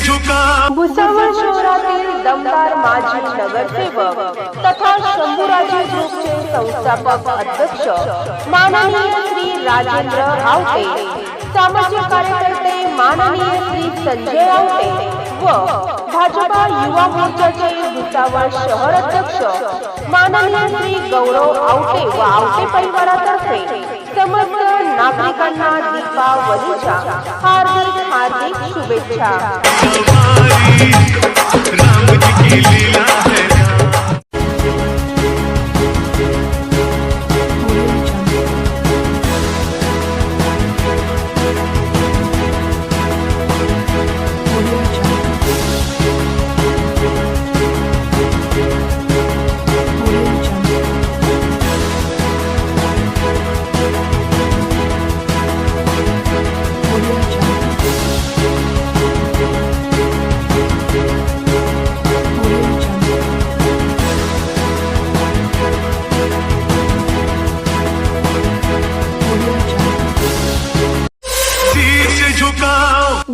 भुसावळ शहरातील दमदार माजी नगरसेवक तथा शंभूराजे ग्रुपचे संस्थापक अध्यक्ष माननीय श्री राजेंद्र आवटे सामाजिक कार्यकर्ते माननीय श्री संजय आवटे व भाजपा युवा मोर्चाचे भुसावळ शहर अध्यक्ष माननीय श्री गौरव आवटे व आवटे परिवारातर्फे समस्त नागरिकांना दीपावलीच्या हार्दिक हार्दिक शुभेच्छा.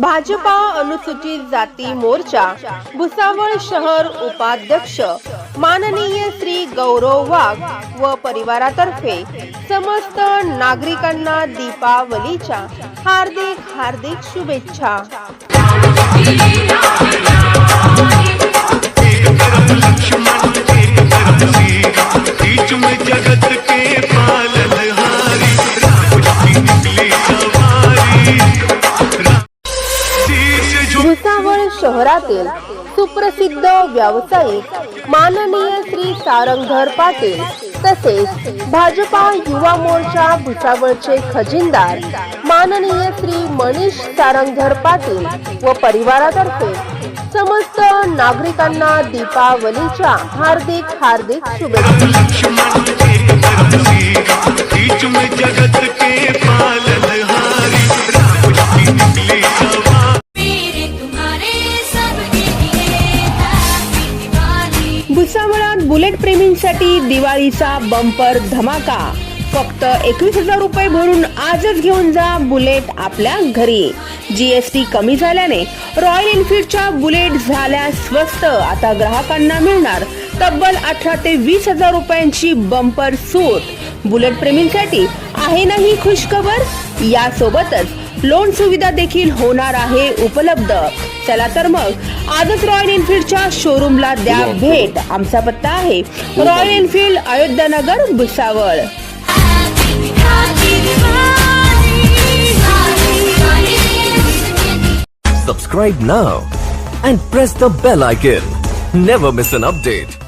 भाजपा अनुसूचित जाती मोर्चा भुसावळ शहर उपाध्यक्ष माननीय श्री गौरव वाघ व परिवारातर्फे समस्त नागरिकांना दीपावलीच्या हार्दिक हार्दिक शुभेच्छा. भुसावळ शहरातील सुप्रसिद्ध व्यावसायिक माननीय श्री सारंगधर पाटील तसेच भाजपा युवा मोर्चा भुसावळचे खजिनदार माननीय श्री मनीष सारंगधर पाटील व परिवारातर्फे समस्त नागरिकांना दीपावलीच्या हार्दिक हार्दिक शुभेच्छा. बुलेट प्रेमींसाठी दिवाळीचा बंपर धमाका. फक्त एकवीस हजार रुपये भरून आजच घेऊन जा बुलेट आपल्या घरी. जीएसटी कमी झाल्याने रॉयल एनफील्डच्या बुलेट झाल्या स्वस्त. आता ग्राहकांना मिळणार तब्बल अठरा ते वीस हजार रुपयांची बंपर सूट. बुलेट प्रेमींसाठी आहे ना ही खुशखबर? यासोबतच लोन सुविधा देखील होणार आहे उपलब्ध. चला तर मग आजच रॉयल एनफील्डच्या शोरूमला द्या भेट आमचा पत्ता आहे royal Enfield Ayodhyanagar Bhusawal Subscribe now and press the bell icon. Never miss an update.